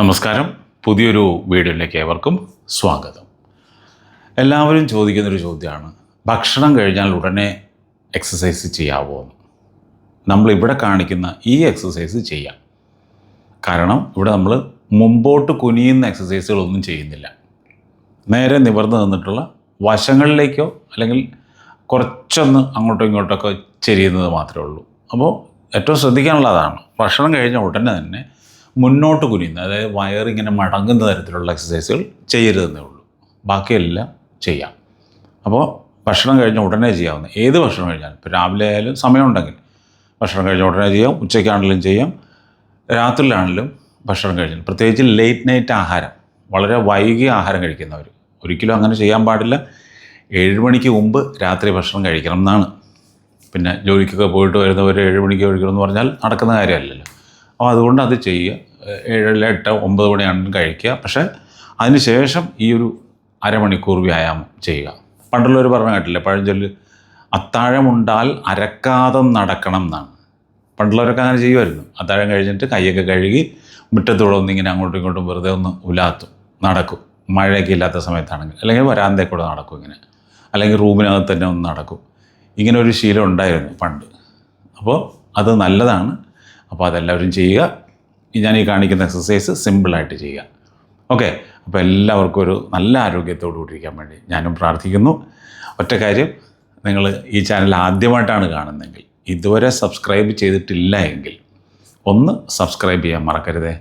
നമസ്കാരം. പുതിയൊരു വീഡിയോയിലേക്ക് ഏവർക്കും സ്വാഗതം. എല്ലാവരും ചോദിക്കുന്നൊരു ചോദ്യമാണ്. ഭക്ഷണം കഴിഞ്ഞാൽ ഉടനെ എക്സസൈസ് ചെയ്യാവോ നമ്മൾ ഇവിടെ കാണിക്കുന്ന ഈ എക്സസൈസ് ചെയ്യാം. കാരണം ഇവിടെ നമ്മൾ മുമ്പോട്ട് കുനിയുന്ന എക്സസൈസുകളൊന്നും ചെയ്യുന്നില്ല. നേരെ നിവർന്ന് നിന്നിട്ടുള്ള വശങ്ങളിലേക്കോ അല്ലെങ്കിൽ കുറച്ചൊന്ന് അങ്ങോട്ടോ ഇങ്ങോട്ടൊക്കെ ചെരിയുന്നത് മാത്രമേ ഉള്ളൂ. അപ്പോൾ ഏറ്റവും ശ്രദ്ധിക്കാനുള്ളതാണ്. ഭക്ഷണം കഴിഞ്ഞ ഉടനെ തന്നെ മുന്നോട്ട് കുനിയുന്നത് അതായത് വയർ ഇങ്ങനെ മടങ്ങുന്ന തരത്തിലുള്ള എക്സസൈസുകൾ ചെയ്യരുതെന്നേ ഉള്ളൂ. ബാക്കിയെല്ലാം ചെയ്യാം. അപ്പോൾ ഭക്ഷണം കഴിഞ്ഞ ഉടനെ ചെയ്യാവുന്ന ഏത് ഭക്ഷണം കഴിഞ്ഞാലും ഇപ്പോൾ രാവിലെ ആയാലും സമയമുണ്ടെങ്കിൽ ഭക്ഷണം കഴിഞ്ഞ ഉടനെ ചെയ്യാം ഉച്ചയ്ക്കാണെങ്കിലും ചെയ്യാം രാത്രിയിലാണെങ്കിലും ഭക്ഷണം കഴിഞ്ഞാൽ പ്രത്യേകിച്ച് ലേറ്റ് നൈറ്റ് ആഹാരം വളരെ വൈകി ആഹാരം കഴിക്കുന്നവർ ഒരിക്കലും അങ്ങനെ ചെയ്യാൻ പാടില്ല. ഏഴ് മണിക്ക് മുമ്പ് രാത്രി ഭക്ഷണം കഴിക്കണം എന്നാണ്. പിന്നെ ജോലിക്കൊക്കെ പോയിട്ട് വരുന്നവർ ഏഴ് മണിക്ക് കഴിക്കണം എന്ന് പറഞ്ഞാൽ നടക്കുന്ന കാര്യമല്ലല്ലോ. അപ്പോൾ അതുകൊണ്ട് അത് ചെയ്യുക. ഏഴല്ല എട്ട് ഒമ്പത് മണിയാണെങ്കിലും കഴിക്കുക. പക്ഷേ അതിനുശേഷം ഈ ഒരു അരമണിക്കൂർ വ്യായാമം ചെയ്യുക. പണ്ടുള്ളവർ പറഞ്ഞ കേട്ടില്ലേ പഴഞ്ചൊല്ല് അത്താഴമുണ്ടാൽ അരക്കാതം നടക്കണം എന്നാണ്. പണ്ടുള്ളവരൊക്കെ അങ്ങനെ ചെയ്യുമായിരുന്നു. അത്താഴം കഴിഞ്ഞിട്ട് കൈയൊക്കെ കഴുകി മുറ്റത്തൂടെ ഒന്നിങ്ങനെ അങ്ങോട്ടും ഇങ്ങോട്ടും വെറുതെ ഒന്ന് ഉലാത്തും. നടക്കും. മഴയൊക്കെ ഇല്ലാത്ത സമയത്താണെങ്കിൽ. അല്ലെങ്കിൽ വരാന്തേക്കൂടെ കൂടെ നടക്കും ഇങ്ങനെ. അല്ലെങ്കിൽ റൂമിനകത്ത് തന്നെ ഒന്ന് നടക്കും. ഇങ്ങനെ ഒരു ശീലം ഉണ്ടായിരുന്നു പണ്ട്. അപ്പോൾ അത് നല്ലതാണ്. അപ്പോൾ അതെല്ലാവരും ചെയ്യുക. ഞാൻ ഈ കാണിക്കുന്ന എക്സസൈസ് സിമ്പിളായിട്ട് ചെയ്യുക. ഓക്കെ അപ്പോൾ എല്ലാവർക്കും ഒരു നല്ല ആരോഗ്യത്തോടു കൂടിയിരിക്കാൻ വേണ്ടി ഞാനും പ്രാർത്ഥിക്കുന്നു. ഒറ്റ കാര്യം നിങ്ങൾ ഈ ചാനൽ ആദ്യമായിട്ടാണ് കാണുന്നതെങ്കിൽ ഇതുവരെ സബ്സ്ക്രൈബ് ചെയ്തിട്ടില്ല എങ്കിൽ ഒന്ന് സബ്സ്ക്രൈബ് ചെയ്യാൻ മറക്കരുതേ.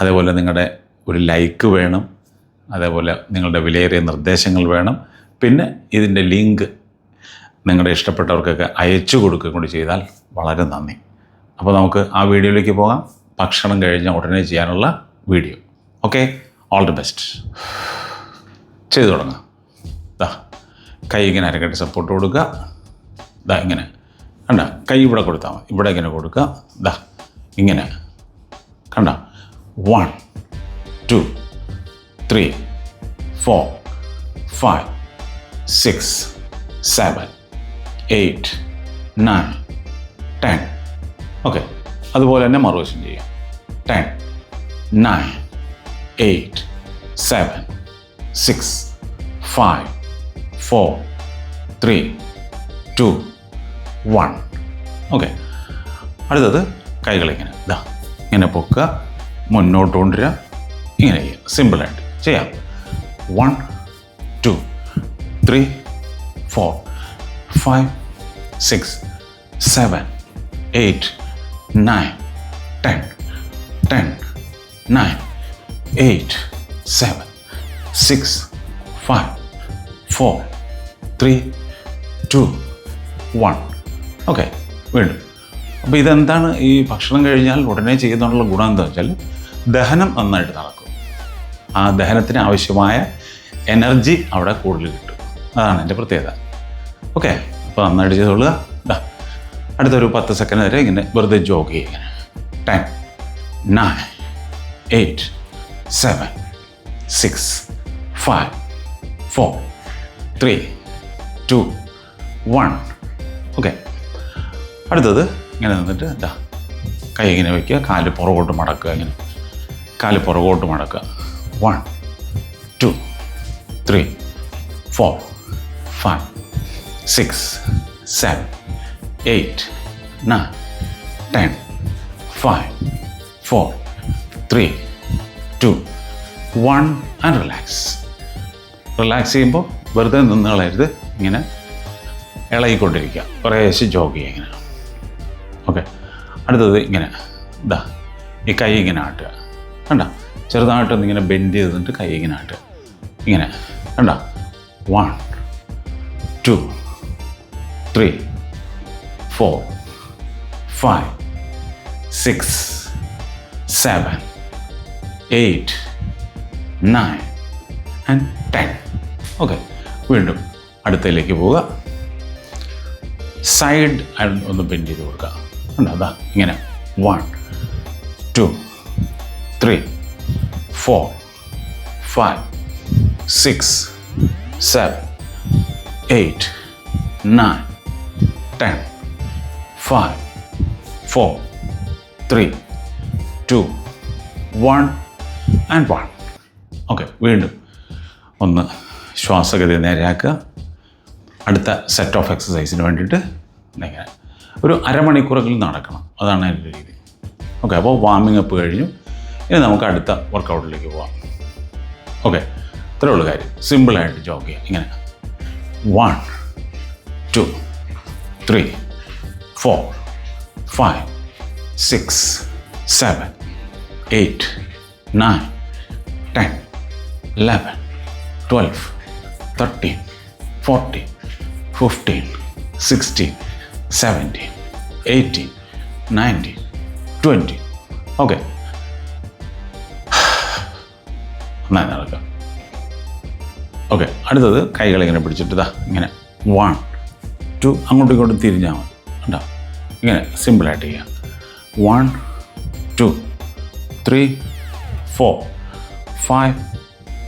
അതേപോലെ നിങ്ങളുടെ ഒരു ലൈക്ക് വേണം. അതേപോലെ നിങ്ങളുടെ വിലയേറിയ നിർദ്ദേശങ്ങൾ വേണം. പിന്നെ ഇതിന്റെ ലിങ്ക് നിങ്ങളുടെ ഇഷ്ടപ്പെട്ടവർക്കൊക്കെ അയച്ചു കൊടുക്കുക കൂടി ചെയ്താൽ വളരെ നന്ദി. അപ്പോൾ നമുക്ക് ആ വീഡിയോയിലേക്ക് പോകാം. ഭക്ഷണം കഴിഞ്ഞ ഉടനെ ചെയ്യാനുള്ള video. Okay all the best ചെയ്തു തുടങ്ങാം. ദാ കൈ ഇങ്ങനെ അരക്കട്ടി സപ്പോർട്ട് കൊടുക്കുക. ദാ ഇങ്ങനെ. കണ്ട കൈ ഇവിടെ കൊടുത്താൽ മതി. ഇവിടെ ഇങ്ങനെ കൊടുക്കുക. ദാ ഇങ്ങനെ. കണ്ട? One two three four five six seven eight nine ten okay അതുപോലെ തന്നെ മറുവശം ചെയ്യാം. Ten nine eight seven six five four three two one okay അടുത്തത് കൈകളിങ്ങനെ ഇതാ ഇങ്ങനെ പൊക്കുക മുന്നോട്ട് കൊണ്ടുവരിക. ഇങ്ങനെ ചെയ്യുക. സിമ്പിളായിട്ട് ചെയ്യാം. One two three four five six seven eight nine ten, ten, nine, eight, seven, six, five, four, three, two, one. Okay വീണ്ടും. അപ്പോൾ ഇതെന്താണ് ഈ ഭക്ഷണം കഴിഞ്ഞാൽ ഉടനെ ചെയ്യുന്നതിനുള്ള ഗുണം എന്താ വെച്ചാൽ ദഹനം നന്നായിട്ട് നടക്കും. ആ ദഹനത്തിന് ആവശ്യമായ എനർജി അവിടെ കൂടുതൽ കിട്ടും. അതാണ് എന്റെ പ്രത്യേകത. ഓക്കെ അപ്പോൾ നന്നായിട്ട് ചെയ്തോളുക. അടുത്തൊരു പത്ത് സെക്കൻഡ് വരെ ഇങ്ങനെ വെറുതെ ജോഗ് ചെയ്യുക. Ten nine eight seven six five four three two one okay അടുത്തത് ഇങ്ങനെ നിന്നിട്ട് എന്താ കൈ ഇങ്ങനെ വയ്ക്കുക കാൽ പുറകോട്ട് മടക്കുക ഇങ്ങനെ. കാൽ പുറകോട്ട് മടക്കുക. One two three four five six seven eight nine ten five four three two one and relax. Relax ചെയ്യുമ്പോൾ വെറുതെ നിന്ന് കളയരുത്. ഇങ്ങനെ ഇളകിക്കൊണ്ടിരിക്കുക. കുറേശ്ശെ ജോഗ് ചെയ്യുക ഇങ്ങനെ. ഓക്കെ അടുത്തത് ഇങ്ങനെ. ഇതാ ഈ കൈ ഇങ്ങനെ ആട്ടുക. കണ്ട? ചെറുതായിട്ടൊന്ന് ഇങ്ങനെ ബെൻഡ് ചെയ്തിട്ട് കൈ ഇങ്ങനെ ആട്ടുക. ഇങ്ങനെ. കണ്ട? One two three four five six seven eight nine and ten okay വീണ്ടും അടുത്തയിലേക്ക് പോവുക. സൈഡ് ഒന്ന് പെയിന്റ് ചെയ്ത് കൊടുക്കുക. ഉണ്ടോ? അതാ ഇങ്ങനെ. One two three four five six seven eight nine ten five four three two one and one okay വീണ്ടും ഒന്ന് ശ്വാസഗതി നേരെയാക്കുക. അടുത്ത സെറ്റ് ഓഫ് എക്സസൈസിന് വേണ്ടിയിട്ട് ഇങ്ങനെ ഒരു അരമണിക്കൂറെങ്കിലും നടക്കണം. അതാണ് എന്റെ രീതി. ഓക്കെ അപ്പോൾ വാമിംഗ് അപ്പ് കഴിഞ്ഞു. ഇനി നമുക്ക് അടുത്ത വർക്കൗട്ടിലേക്ക് പോവാം. ഓക്കെ ഇത്രേ ഉള്ളൂ കാര്യം. സിമ്പിളായിട്ട് ജോഗ് ചെയ്യാം ഇങ്ങനെ. One two three four five six seven eight nine ten eleven twelve thirteen fourteen fifteen sixteen seventeen eighteen nineteen twenty okay നന്നായി നടക്കാം ഓക്കെ അടുത്തത് കൈകൾ ഇങ്ങനെ പിടിച്ചിട്ട് ഇതാ ഇങ്ങനെ വൺ ടു അങ്ങോട്ടും ഇങ്ങോട്ടും തിരിഞ്ഞാൽ മതി. ഇങ്ങനെ സിമ്പിളായിട്ട് ചെയ്യാം. One two three four five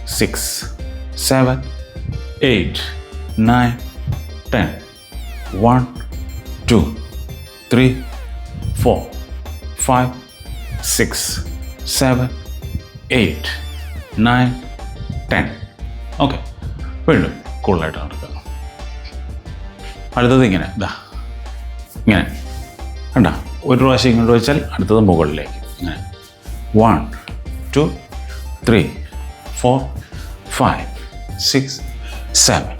six seven eight nine ten one two three four five six seven eight nine ten okay വീണ്ടും കൂളായിട്ട് നടക്കുക. അടുത്തത് ഇങ്ങനെ. ഇതാ ഇങ്ങനെ. ഒരു പ്രാവശ്യം ഇങ്ങോട്ട് വെച്ചാൽ അടുത്തത് മുകളിലേക്ക്. One two three four five six seven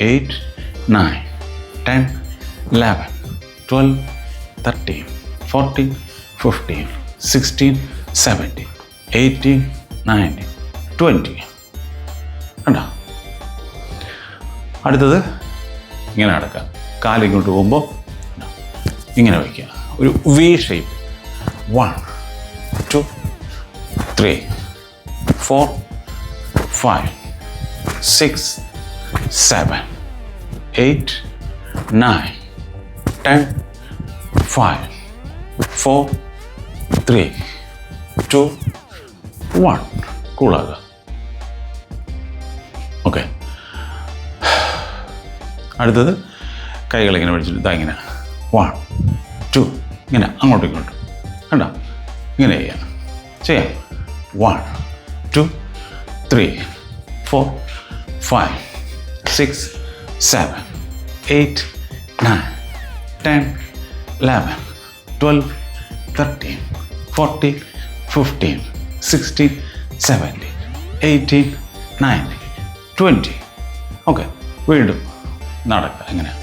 eight nine ten eleven twelve thirteen fourteen fifteen sixteen seventeen eighteen nineteen twenty കണ്ടോ? അടുത്തത് ഇങ്ങനെ അടക്കാം കാലിങ്ങോട്ട് പോകുമ്പോൾ ഇങ്ങനെ വയ്ക്കുക. ഒരു V shape one two three four five six seven eight nine ten five four three two one കൂളാകുക okay അടുത്തത് കൈകളിങ്ങനെ പിടിച്ചിട്ട്. ഇതാ ഇങ്ങനെ. വൺ ഇങ്ങനെ അങ്ങോട്ടും ഇങ്ങോട്ടും. കണ്ടോ? ഇങ്ങനെ ചെയ്യാം. ചെയ്യാം. One two three four five six seven eight nine ten eleven twelve thirteen fourteen fifteen sixteen seventeen eighteen nineteen twenty okay വീണ്ടും നടക്കുക. ഇങ്ങനെ.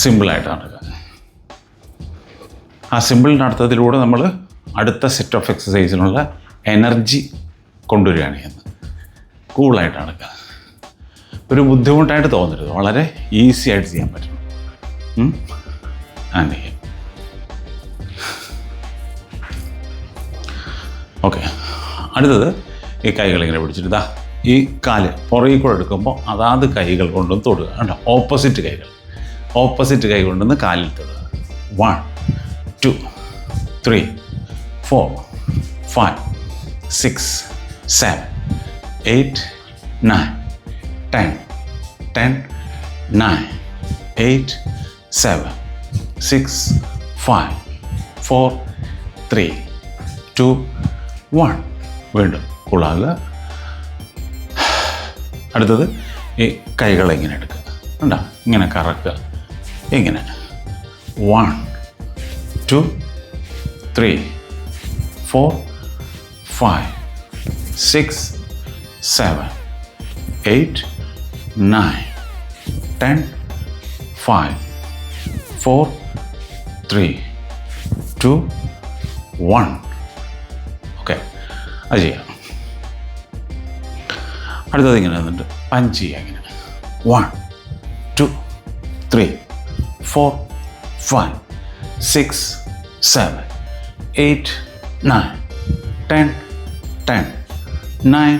സിമ്പിളായിട്ട് നടക്കുക ആ സിമ്പിൾ നടത്തത്തിലൂടെ നമ്മൾ അടുത്ത സെറ്റ് ഓഫ് എക്സസൈസിനുള്ള എനർജി കൊണ്ടുവരികയാണ് ചെയ്യുന്നത്. കൂളായിട്ട് നടക്കുക ഒരു ബുദ്ധിമുട്ടായിട്ട് തോന്നരുത്. വളരെ ഈസി ആയിട്ട് ചെയ്യാൻ പറ്റും? അങ്ങനെ ചെയ്യാം. ഓക്കെ അടുത്തത് ഈ കൈകൾ ഇങ്ങനെ പിടിച്ചിട്ട് ഈ കാൽ പുറകിൽ കൂടെ എടുക്കുമ്പോൾ അതാത് കൈകൾ കൊണ്ടും തൊടുക. കേട്ടോ ഓപ്പോസിറ്റ് കൈകൾ. ഓപ്പോസിറ്റ് കൈ കൊണ്ടൊന്ന് കാലിൽ തൊടുക one two three four five six seven eight nine ten ten nine eight seven six five four three two one വീണ്ടും കൂളാകുക അടുത്തത് ഈ കൈകൾ ഇങ്ങനെ എടുക്കുക. കണ്ടോ? ഇങ്ങനെ കറക്കുക. ഇങ്ങനെ one two three four five six seven eight nine ten five four three two one okay അത് ചെയ്യാം. അടുത്തത് ഇങ്ങനെ വന്നിട്ട് പഞ്ച് ചെയ്യുക ഇങ്ങനെ. One two three four five six seven eight nine ten ten nine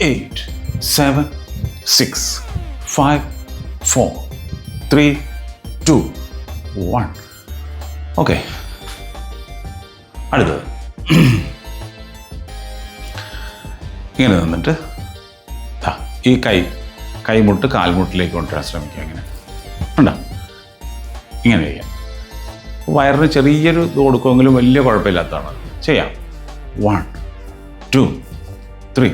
eight seven six five four three two one okay അടുത്തത്. ഇങ്ങനെ നിന്നിട്ട് ഈ കൈ കൈമുട്ട് കാൽമുട്ടിലേക്ക് കൊണ്ടുവരാൻ ശ്രമിക്കുക ഇങ്ങനെ. ഉണ്ടോ ഇങ്ങനെ ചെയ്യാം. വയറിന് ചെറിയൊരു ഇത് കൊടുക്കുമെങ്കിലും വലിയ കുഴപ്പമില്ലാത്തതാണ്. ചെയ്യാം. One two three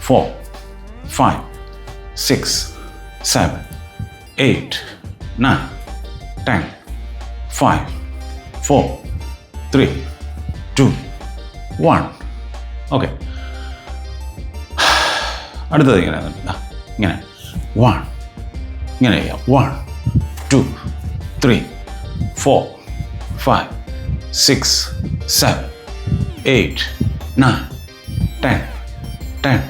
four five six seven eight nine ten five four three two one okay അടുത്തത് ഇങ്ങനെ. ഇങ്ങനെ. വൺ ഇങ്ങനെ ചെയ്യാം. One two three four five six seven eight nine ten ten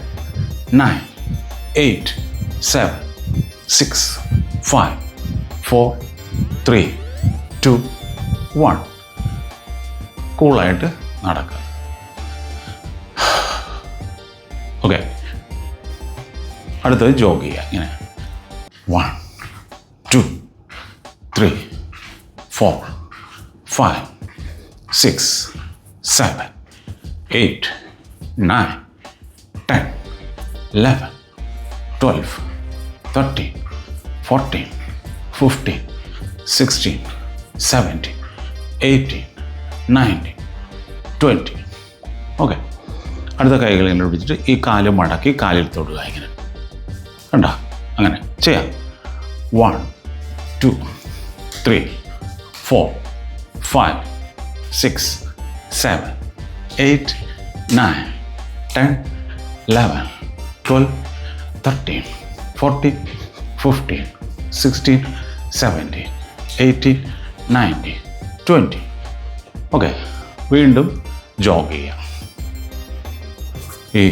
nine eight seven six five four three two one കൂളായിട്ട് നടക്കുക okay അടുത്തത് jog ചെയ്യുക. ഇങ്ങനെ. One three four five six seven eight nine ten eleven twelve thirteen fourteen fifteen sixteen seventeen eighteen nineteen twenty okay അടുത്ത കൈകൾ ഇങ്ങനെ പിടിച്ചിട്ട് ഈ കാൽ മടക്കി കാലിൽ തൊടുക ഇങ്ങനെ. കണ്ടോ? അങ്ങനെ. ചെയ്യാം. One two three four five six seven eight nine ten eleven twelve thirteen fourteen fifteen sixteen seventeen eighteen nineteen twenty okay വീണ്ടും ജോഗ് ചെയ്യാം. ഈ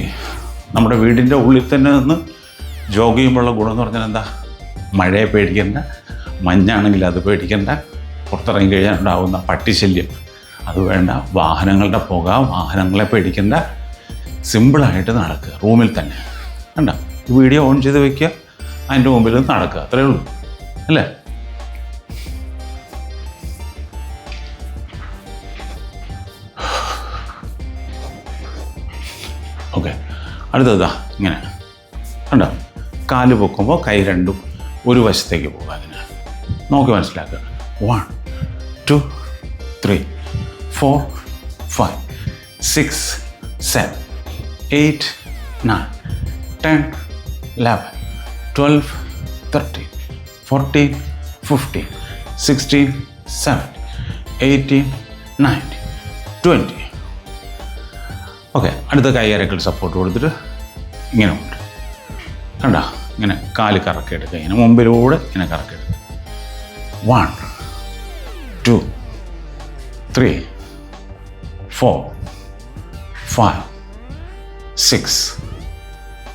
നമ്മുടെ വീടിന്റെ ഉള്ളിൽ തന്നെ നിന്ന് ജോഗ് ചെയ്യുമ്പോഴുള്ള ഗുണം എന്ന് പറഞ്ഞാൽ എന്താ? മഴയെ പേടിക്കണ്ട. മഞ്ഞാണെങ്കിൽ അത് പേടിക്കണ്ട. പുറത്തിറങ്ങി കഴിഞ്ഞാൽ ഉണ്ടാകുന്ന പട്ടിശല്യം. അത് വേണ്ട. വാഹനങ്ങളുടെ പുക വാഹനങ്ങളെ പേടിക്കണ്ട. സിമ്പിളായിട്ട് നടക്കുക. റൂമിൽ തന്നെ. കണ്ട? വീഡിയോ ഓൺ ചെയ്ത് വെക്കുക. അതിന്റെ മുമ്പിൽ നടക്കുക. അത്രയേ ഉള്ളൂ. അല്ലേ? ഓക്കെ. അടുത്തതാ ഇങ്ങനെ. കണ്ടോ? കാൽ പൊക്കുമ്പോൾ കൈ രണ്ടും ഒരു വശത്തേക്ക് പോകുക അതിന് നോക്കി മനസ്സിലാക്കുക one two three four five six seven eight nine ten eleven twelve thirteen fourteen fifteen sixteen seventeen eighteen nineteen twenty okay അടുത്ത കൈകാരക്കൾ സപ്പോർട്ട് കൊടുത്തിട്ട് ഇങ്ങനെ ഉണ്ട് കണ്ട ഇങ്ങനെ കാൽ കറക്കിയെടുക്കുക. ഇങ്ങനെ മുമ്പിലൂടെ ഇങ്ങനെ കറക്കിയെടുക്കുക. One two three four five six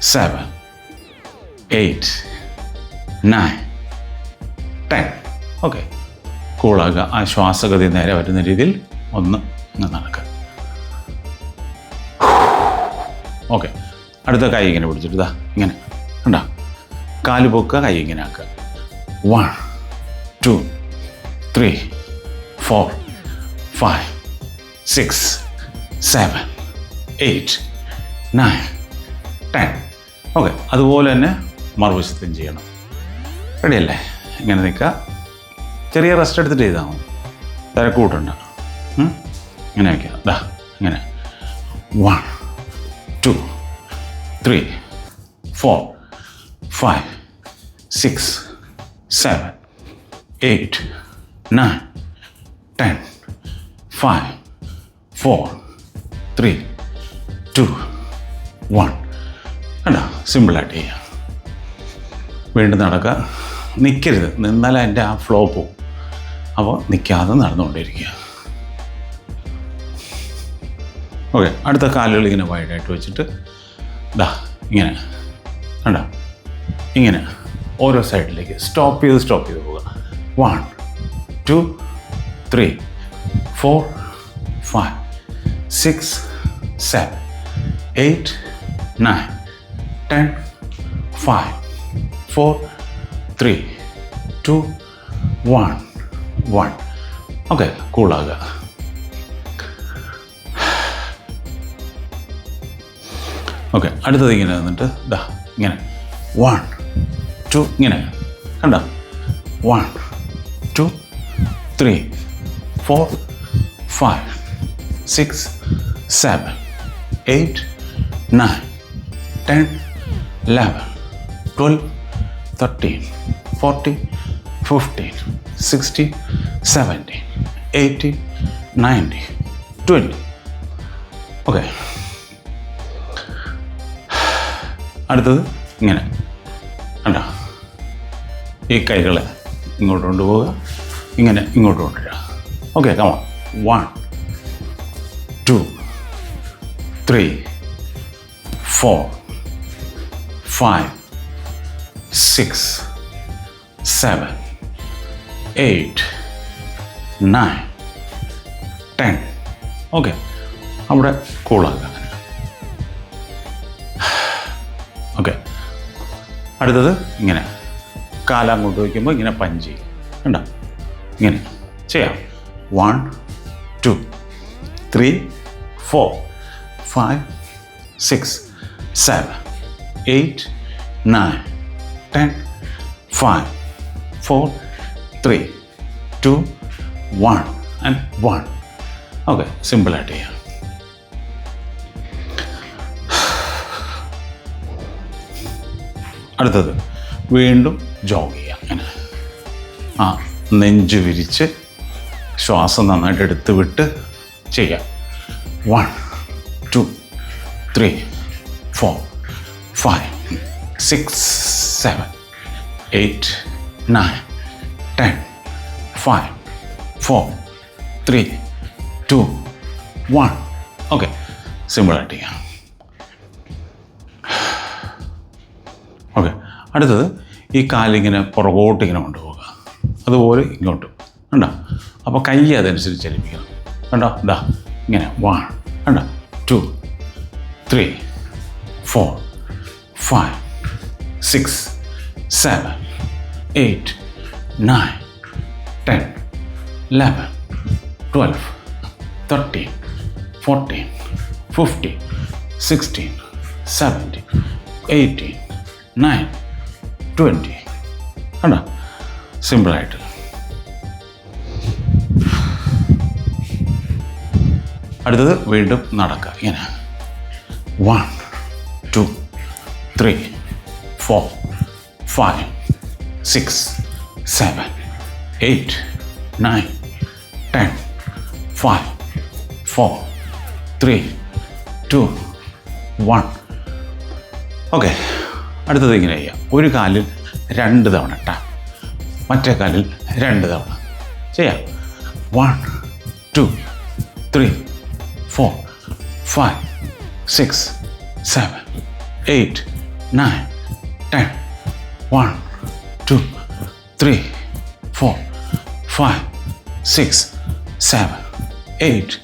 seven eight nine ten okay കൂളാക്കുക ആ ശ്വാസഗതി നേരെ വരുന്ന രീതിയിൽ ഒന്ന് നടക്കുക ഓക്കെ അടുത്ത കൈ ഇങ്ങനെ പിടിച്ചിട്ട് ഇങ്ങനെ. കണ്ടോ? കാൽ പൊക്കുക കൈ ഇങ്ങനെ ആക്കുക. One two three four five six seven eight nine ten okay അതുപോലെ തന്നെ മറുവശത്തും ചെയ്യണം. റെഡിയല്ലേ ഇങ്ങനെ നിൽക്കുക. ചെറിയ റെസ്റ്റ് എടുത്തിട്ട് ചെയ്താൽ മതി. തിരക്കൂട്ടുണ്ട് ഇങ്ങനെ വയ്ക്കുക. ദാ ഇങ്ങനെ. One two three four five six seven, eight, nine, ten, five, four, three, two, one. കണ്ടോ? സിമ്പിളായിട്ട് ചെയ്യാം. വീണ്ടും നടക്കുക. നിൽക്കരുത് നിന്നാൽ എന്റെ ആ ഫ്ലോ പോവും. അപ്പോൾ നിൽക്കാതെ നടന്നുകൊണ്ടിരിക്കുക ഓക്കെ അടുത്ത കാലുകൾ ഇങ്ങനെ വൈഡായിട്ട് വെച്ചിട്ട് ദാ ഇങ്ങനെ. കണ്ടോ? ഇങ്ങനെ. ഓരോ സൈഡിലേക്ക് സ്റ്റോപ്പ് ചെയ്ത് സ്റ്റോപ്പ് ചെയ്ത് പോവുക. One two three four five six seven eight nine ten five four three two one one okay കൂളാകുക okay അടുത്തത് ഇങ്ങനെ നിന്നിട്ട് ദാ ഇങ്ങനെ. വൺ ടു ഇങ്ങനെ. കണ്ടോ? One three four five six seven eight nine ten eleven twelve thirteen fourteen fifteen sixteen seventeen eighteen nineteen twenty okay അടുത്തത് ഇങ്ങനെ. കണ്ടോ? ഈ കൈകളെ ഇങ്ങോട്ട് കൊണ്ടുപോവുക. ഇങ്ങനെ ഇങ്ങോട്ട് കൊണ്ടുവരിക okay come one two three four five six seven eight nine ten okay അവിടെ കൂളാക്കുക ഓക്കെ അടുത്തത് ഇങ്ങനെ. കാലങ്ങോട്ട് വയ്ക്കുമ്പോൾ ഇങ്ങനെ പഞ്ച് ചെയ്യും. കണ്ടോ? ഇങ്ങനെ. ചെയ്യാം. One two three four five six seven eight nine ten five four three two one and one okay സിമ്പിളായിട്ട് ചെയ്യാം. അടുത്തത്. വീണ്ടും ജോഗ് ചെയ്യാം. അങ്ങനെ ആ. നെഞ്ച് വിരിച്ച് ശ്വാസം നന്നായിട്ട് എടുത്ത് വിട്ട് ചെയ്യാം one two three four five six seven eight nine ten five four three two one okay സിമ്പിളായിട്ട് ചെയ്യാം. ഓക്കെ അടുത്തത് ഈ കാലിങ്ങനെ പുറകോട്ട് ഇങ്ങനെ കൊണ്ടുപോകുക അതുപോലെ ഇങ്ങോട്ട്. കണ്ടോ? അപ്പോൾ കൈ അതനുസരിച്ച് ചലിപ്പിക്കണം കണ്ടോ? ഇതാ ഇങ്ങനെ. വൺ കണ്ടോ? Two three four five six seven eight nine ten eleven twelve thirteen fourteen fifteen sixteen seventeen eighteen nine twenty കണ്ടോ? സിമ്പിളായിട്ട്. അടുത്തത് വീണ്ടും നടക്കുക ഇങ്ങനെ. One two three four five six seven eight nine ten five four three two one okay അടുത്തത് ഇങ്ങനെ ചെയ്യാം ഒരു കാലിൽ രണ്ട് തവണ ടാ മറ്റേ കാലിൽ രണ്ട് തവണ. ചെയ്യാം. One two three four five six seven eight nine ten one two three four five six seven eight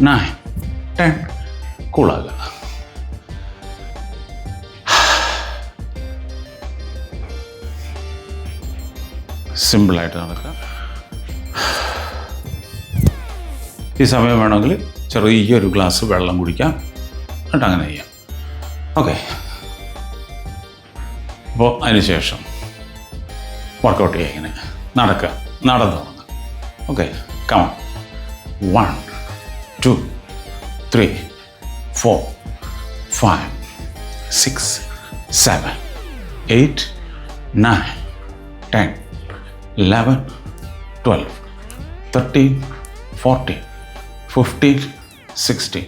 nine ten കൂളാകുക സിമ്പിളായിട്ട് നടക്കുക. ഈ സമയം വേണമെങ്കിൽ ചെറിയൊരു ഗ്ലാസ് വെള്ളം കുടിക്കാം. എന്നിട്ട് അങ്ങനെ ചെയ്യാം. ഓക്കെ അപ്പോൾ അതിനുശേഷം വർക്കൗട്ട് ചെയ്യുക ഇങ്ങനെ. നടക്കുക. നടന്നു തുടങ്ങുക okay come one two three four five six seven eight nine ten eleven twelve thirteen fourteen fifteen sixteen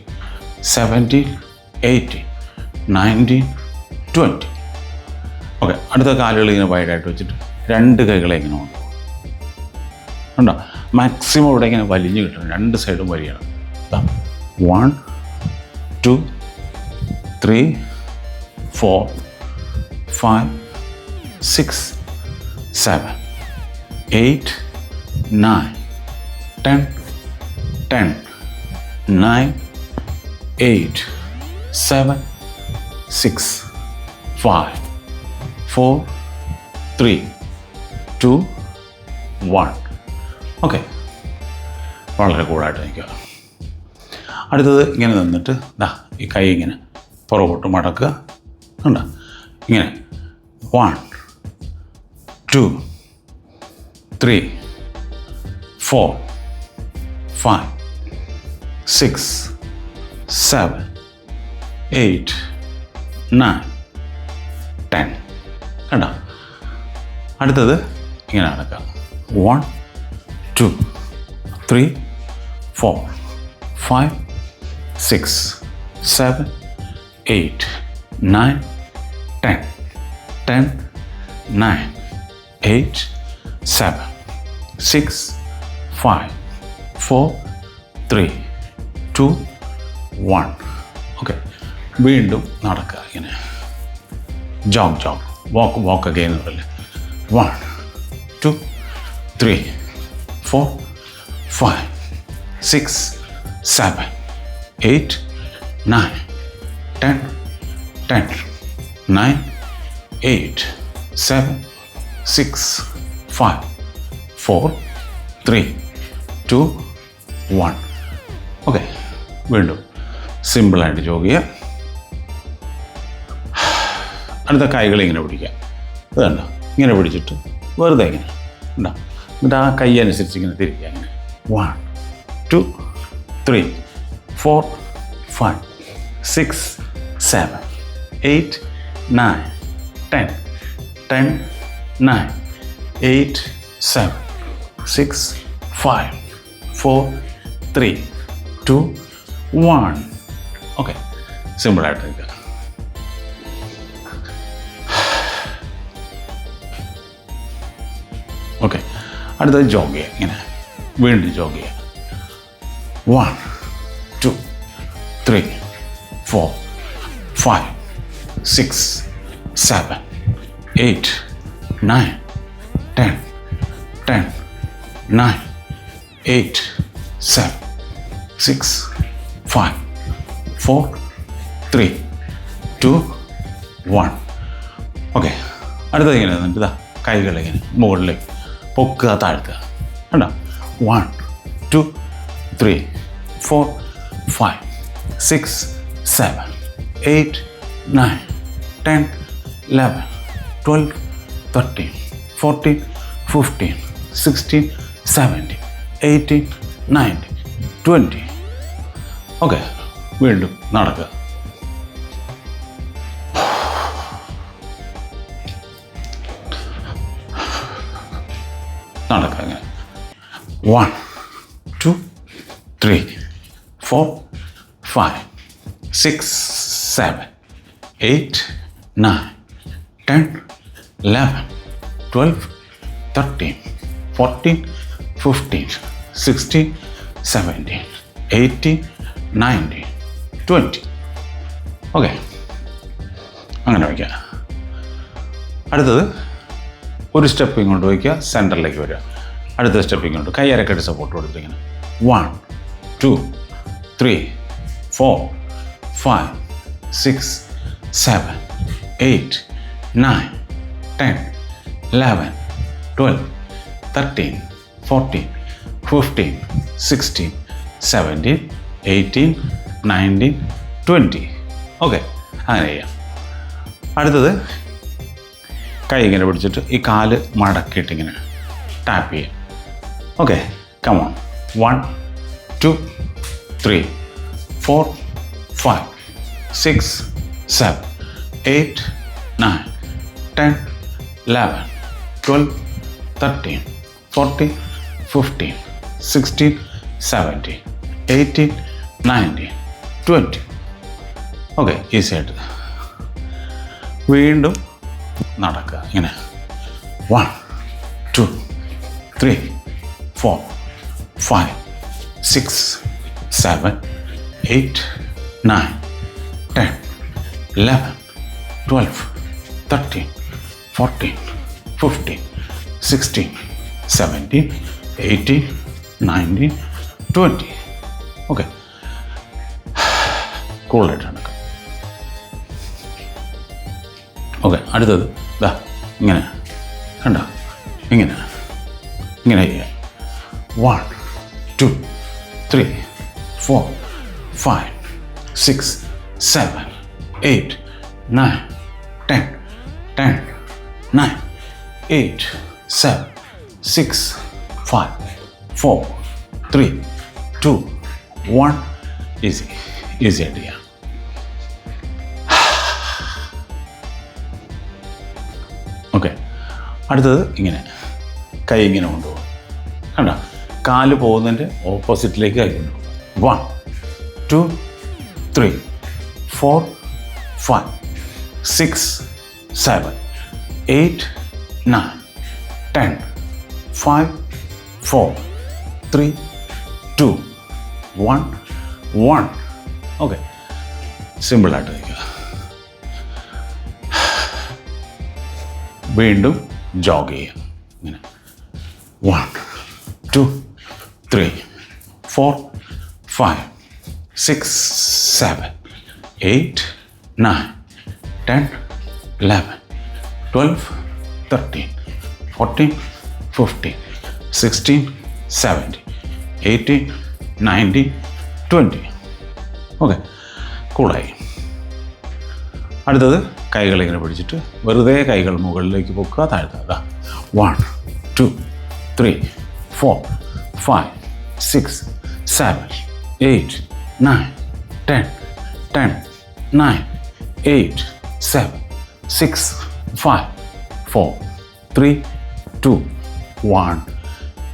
seventeen eighteen nineteen twenty okay അടുത്ത കാലുകൾ ഇങ്ങനെ വൈഡായിട്ട് വെച്ചിട്ട് രണ്ട് കൈകളെ ഇങ്ങനെ കൊണ്ടുപോകും ഉണ്ടോ മാക്സിമം ഇവിടെ ഇങ്ങനെ വലിഞ്ഞു കിട്ടണം. രണ്ട് സൈഡും വലിയണം. One two three four five six seven eight nine ten ten nine eight seven six five four three two one okay വളരെ കൂടായിട്ട് നിൽക്കുക. അടുത്തത് ഇങ്ങനെ നിന്നിട്ട് ദാ ഈ കൈ ഇങ്ങനെ പുറകോട്ട് മടക്കുക. കണ്ടോ? ഇങ്ങനെ. One two three four five six seven eight nine ten കണ്ടോ? അടുത്തത് ഇങ്ങനെ നടക്കാം one two three four five six seven eight nine ten ten nine eight seven six five four three two one okay വീണ്ടും നടക്കുക ഇങ്ങനെ. Jog jog walk walk again പറയില്ലേ. One two three four five six seven eight nine ten ten nine eight seven six five four three two one okay വീണ്ടും സിമ്പിളായിട്ട് ജോഗ് ചെയ്യുക. അടുത്ത കൈകൾ ഇങ്ങനെ പിടിക്കുക. ഇത് കണ്ടോ? ഇങ്ങനെ പിടിച്ചിട്ട് വെറുതെ ഇങ്ങനെ. ഉണ്ടോ എന്നിട്ട് ആ കൈ അനുസരിച്ച് ഇങ്ങനെ തിരിക്കുക ഇങ്ങനെ one two three four five six seven eight nine ten ten nine eight seven six five four three two one. Okay സിമ്പിളായിട്ട് നിൽക്കുക. ഓക്കെ അടുത്തത് ജോഗ് ചെയ്യുക ഇങ്ങനെ. വീണ്ടും ജോഗ് ചെയ്യുക. One two three four five six seven eight nine ten ten nine eight seven six five four three two one okay അടുത്തത് ഇങ്ങനെ എന്നിട്ട് ഇതാ കൈകൾ ഇങ്ങനെ മുകളിലേക്ക് പൊക്കുക താഴ്ത്തുക. കണ്ടോ? One two three four five six seven eight nine ten eleven twelve thirteen fourteen fifteen sixteen seventeen eighteen ninety twenty okay വീണ്ടും നടക്കുക നടക്കുക അങ്ങനെ. One two three four five six seven eight nine ten eleven twelve thirteen fourteen fifteen sixteen seventeen eighteen nineteen twenty okay അങ്ങനെ വയ്ക്കുക. അടുത്തത് ഒരു step ഇങ്ങോട്ട് വയ്ക്കുക സെന്ററിലേക്ക് വരിക. അടുത്ത സ്റ്റെപ്പ് ഇങ്ങോട്ട് കൈ സപ്പോർട്ട് ഇങ്ങനെ. One two three four five six seven eight nine ten eleven twelve thirteen fourteen fifteen sixteen seventeen eighteen nineteen twenty okay അങ്ങനെ ചെയ്യാം. അടുത്തത് കൈ ഇങ്ങനെ പിടിച്ചിട്ട് ഈ കാൽ മടക്കിയിട്ട് ഇങ്ങനെ ടാപ്പ് ചെയ്യാം. Okay come on one two three four five six seven eight nine ten eleven twelve thirteen fourteen fifteen sixteen seventeen eighteen nineteen twenty okay easy ആയിട്ട്. വീണ്ടും നടക്കുക. ഇങ്ങനെ. One two three four five six seven eight nine ten eleven twelve thirteen fourteen fifteen sixteen seventeen eighteen nineteen twenty okay കൂളായിട്ട് നടക്കുക okay അടുത്തത്. ഇതാ ഇങ്ങനെ. കണ്ടോ? ഇങ്ങനെ. ഇങ്ങനെ ചെയ്യാം. One two three four five six seven eight nine ten ten nine eight seven six five four three two one easy easy ആയിട്ട് ചെയ്യാം ഓക്കെ അടുത്തത് ഇങ്ങനെ. കൈ ഇങ്ങനെ കൊണ്ടുപോകും. കണ്ട? കാൽ പോകുന്നതിന്റെ ഓപ്പോസിറ്റിലേക്ക് കൈ കൊണ്ടുപോകും. One two three four five six seven eight nine ten five four three two one one okay സിമ്പിളായിട്ട് വയ്ക്കുക. വീണ്ടും ജോഗ് ചെയ്യുക. ഇങ്ങനെ. One two three four five six seven eight nine ten eleven twelve thirteen fourteen fifteen sixteen seventeen eighteen nineteen twenty okay കൂളായി അടുത്തത് കൈകൾ ഇങ്ങനെ പിടിച്ചിട്ട് വെറുതെ കൈകൾ മുകളിലേക്ക് പൊക്കുക താഴ്ത്തുക. One two three four five six seven eight nine ten ten nine eight seven six five four three two one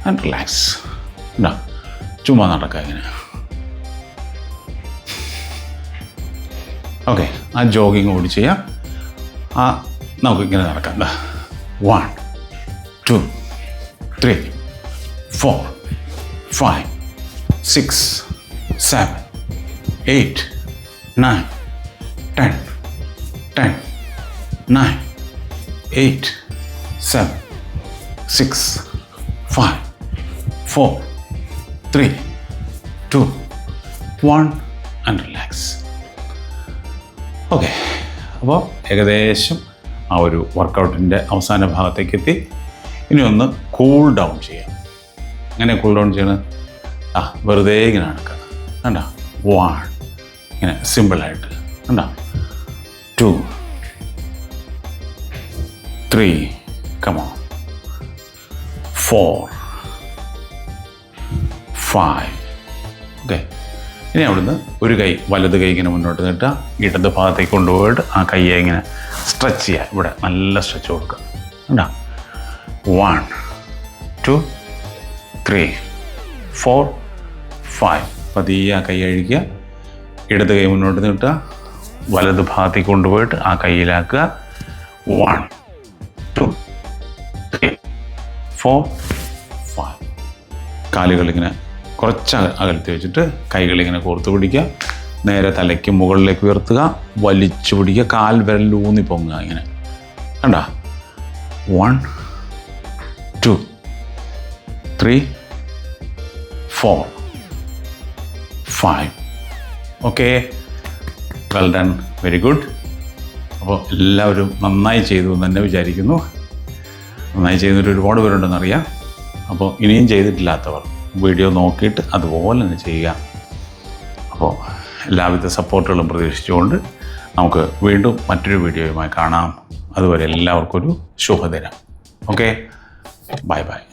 and relax ഉണ്ടാ ചുമ്മാ നടക്കുക ഇങ്ങനെ ഓക്കെ ആ ജോഗിങ് കൂടി ചെയ്യാം. ആ നമുക്ക് ഇങ്ങനെ നടക്കാം. One two three four five six seven eight nine ten ten nine eight seven six five four three two one and relax okay അപ്പോൾ ഏകദേശം ആ ഒരു വർക്കൗട്ടിന്റെ അവസാന ഭാഗത്തേക്ക് എത്തി ഇനി ഒന്ന് കൂൾ ഡൗൺ ചെയ്യാം. എങ്ങനെ കൂൾ ഡൗൺ ചെയ്യണം? ആ വെറുതെ ഇങ്ങനെ നടക്കുക. കണ്ട? വൺ ഇങ്ങനെ സിമ്പിളായിട്ട് കണ്ട? Two three come on four five okay ഇനി അവിടുന്ന് ഒരു കൈ വലത് കൈ ഇങ്ങനെ മുന്നോട്ട് നീട്ടുക. ഇടത് ഭാഗത്തേക്ക് കൊണ്ടുപോയിട്ട് ആ കൈയെ ഇങ്ങനെ സ്ട്രെച്ച് ചെയ്യുക. ഇവിടെ നല്ല സ്ട്രെച്ച് കൊടുക്കുക. കണ്ടാ? One two three four five പതിയെ ആ കൈ അഴിക്കുക. ഇടത് കൈ മുന്നോട്ട് നീട്ടുക. വലത് ഭാഗത്തേക്ക് കൊണ്ടുപോയിട്ട് ആ കൈയിലാക്കുക. One two three four five കാലുകളിങ്ങനെ കുറച്ച് അക- അകലത്ത് വെച്ചിട്ട് കൈകളിങ്ങനെ കോർത്ത് പിടിക്കുക. നേരെ തലയ്ക്ക് മുകളിലേക്ക് ഉയർത്തുക. വലിച്ചു പിടിക്കുക. കാൽ വിരലൂന്നി പൊങ്ങുക ഇങ്ങനെ. കണ്ട? One two three four five okay well done very good അപ്പോൾ എല്ലാവരും നന്നായി ചെയ്തു എന്ന് തന്നെ വിചാരിക്കുന്നു. നന്നായി ചെയ്യുന്നവർ ഒരുപാട് പേരുണ്ടെന്നറിയാം. അപ്പോൾ ഇനിയും ചെയ്തിട്ടില്ലാത്തവർ വീഡിയോ നോക്കിയിട്ട് അതുപോലെ തന്നെ ചെയ്യുക. അപ്പോൾ എല്ലാവിധ സപ്പോർട്ടുകളും പ്രതീക്ഷിച്ചുകൊണ്ട് നമുക്ക് വീണ്ടും മറ്റൊരു വീഡിയോയുമായി കാണാം. അതുവരെ എല്ലാവർക്കും ഒരു ശുഭദിനം. Okay bye bye